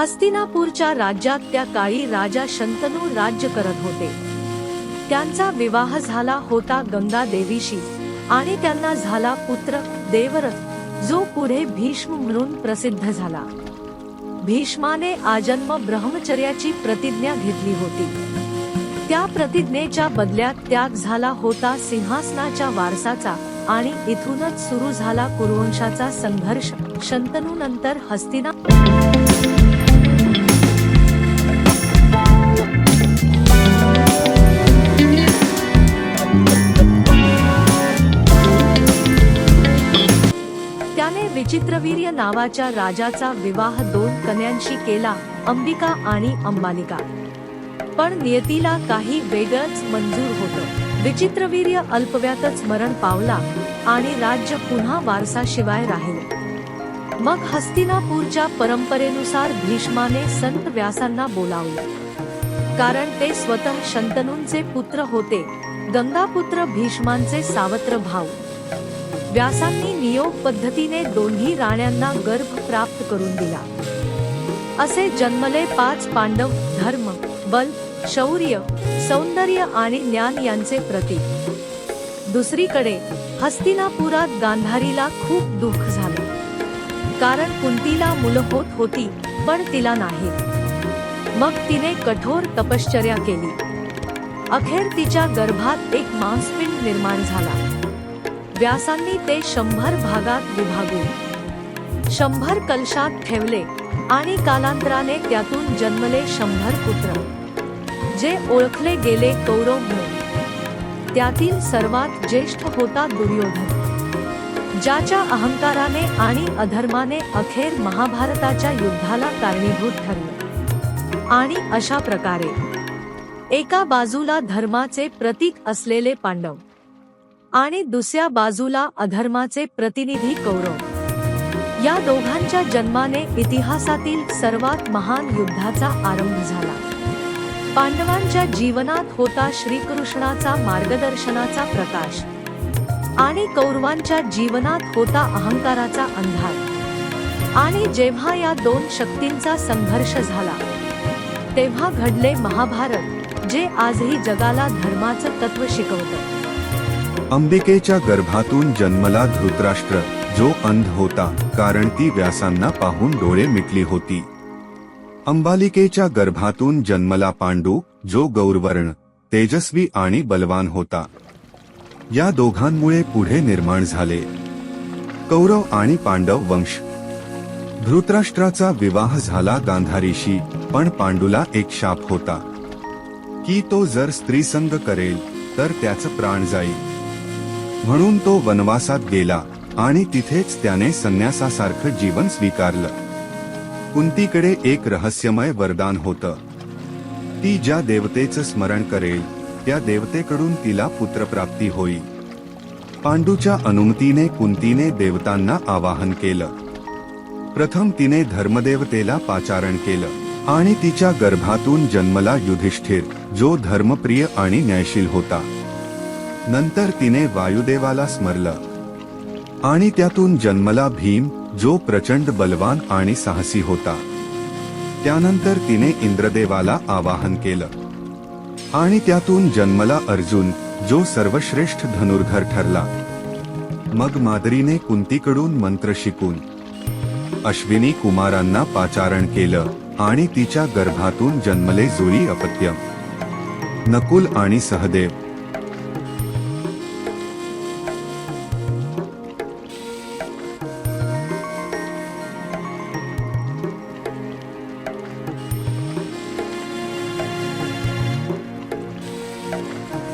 हस्तिनापूरच्या राज्यात त्या काळी राजा शंतनू राज्य करत होते. त्यांचा विवाह झाला होता गंगा देवीशी आणि त्यांना झाला पुत्र देवरथ जो पुढे भीष्म म्हणून प्रसिद्ध झाला. भीष्माने आजन्म ब्रह्मचर्याची प्रतिज्ञा घेतली होती. त्या प्रतिज्ञेच्या बदल्यात त्याग झाला होता सिंहासनाच्या वारसाचा आणि इथूनच सुरू झाला कुरुवंशाचा संघर्ष. शंतनू नंतर हस्तिना वीर्य नावाच्या राजाचा विवाह दोन कन्यांशी केला अंबिका आणि अंबालिका. पण नियतीला काही वेगळंच मंजूर होतं. विचित्रवीर्य अल्पव्यातच मरण पावला आणि राज्य पुन्हा वारसाशिवाय राहिले. मग हस्तिनापूरच्या परंपरेनुसार भीष्माने संत व्यासांना बोलावले. कारण ते स्वतः शंतनूंचे पुत्र होते गंगापुत्र भीष्मांचे सावत्र भाऊ. व्यासांनी नियोग पद्धतीने दोन्ही राण्यांना गर्भ प्राप्त करून दिला. असे जन्मले पाच पांडव धर्म बल शौर्य सौंदर्य आणि ज्ञान यांचे प्रतीक. दुसरीकडे हस्तिनापुरात गांधारीला खूप दुःख झाले. कारण कुंतीला मुलं होत होती पण तिला नाही मग तिने कठोर तपश्चर्या केली. अखेर तिच्या गर्भात एक मांसपिंड निर्माण झाला. व्यासांनी ते शंभर भागात विभागून शंभर कलशात ठेवले आणि कालांतराने त्यातून जन्मले शंभर पुत्र जे ओळखले गेले कौरव म्हणून. त्यातील सर्वात ज्येष्ठ होता दुर्योधन ज्याच्या अहंकाराने आणि अधर्माने अखेर महाभारताच्या युद्धाला कारणीभूत ठरले. आणि अशा प्रकारे एका बाजूला धर्माचे प्रतीक असलेले पांडव आणि दुसऱ्या बाजूला अधर्माचे प्रतिनिधी कौरव. या दोघांच्या जन्माने इतिहासातील सर्वात महान युद्धाचा आरंभ झाला. पांडवांच्या जीवनात होता श्रीकृष्णाचा मार्गदर्शनाचा प्रकाश. आणि कौरवांच्या जीवनात होता अहंकाराचा अंधार. आणि जेव्हा या दोन शक्तींचा संघर्ष झाला तेव्हा घडले महाभारत जे आजही जगाला धर्माचं तत्व शिकवतं. अंबिकेच्या गर्भातून जन्मला धृतराष्ट्र जो अंध होता कारण ती व्यासांना पाहून डोळे मिटली होती. अंबालिकेच्या गर्भातून जन्मला पांडू जो गौरवर्ण तेजस्वी आणि बलवान होता. या दोघांमुळे पुढे निर्माण झाले. कौरव आणि पांडव वंश. धृतराष्ट्राचा विवाह झाला गांधारीशी पण पांडूला एक शाप होता. की तो जर स्त्रीसंग करेल तर त्याचं प्राण जाईल. म्हणून तो वनवासात गेला आणि तिथेच त्याने संन्यासासारखं जीवन स्वीकारलं. कुंतीकडे एक रहस्यमय वरदान होतं. ती ज्या देवतेचं स्मरण करेल त्या देवतेकडून तिला पुत्रप्राप्ती होईल. पांडूच्या अनुमतीने कुंतीने देवतांना आवाहन केलं. प्रथम तिने धर्मदेवतेला पाचारण केलं आणि तिच्या गर्भातून जन्मला युधिष्ठिर जो धर्मप्रिय आणि न्यायशील होता. नंतर तिने वायुदेवाला स्मरलं. आणि त्यातून जन्मला भीम जो प्रचंड बलवान आणि साहसी होता. त्यानंतर तिने इंद्रदेवाला आवाहन केलं. आणि त्यातून जन्मला अर्जुन जो सर्वश्रेष्ठ धनुर्धर ठरला. मग मादरीने कुंतीकडून मंत्र शिकून अश्विनी कुमारांना पाचारण केलं आणि तिच्या गर्भातून जन्मले जुळी अपत्य नकुल आणि सहदेव Bye.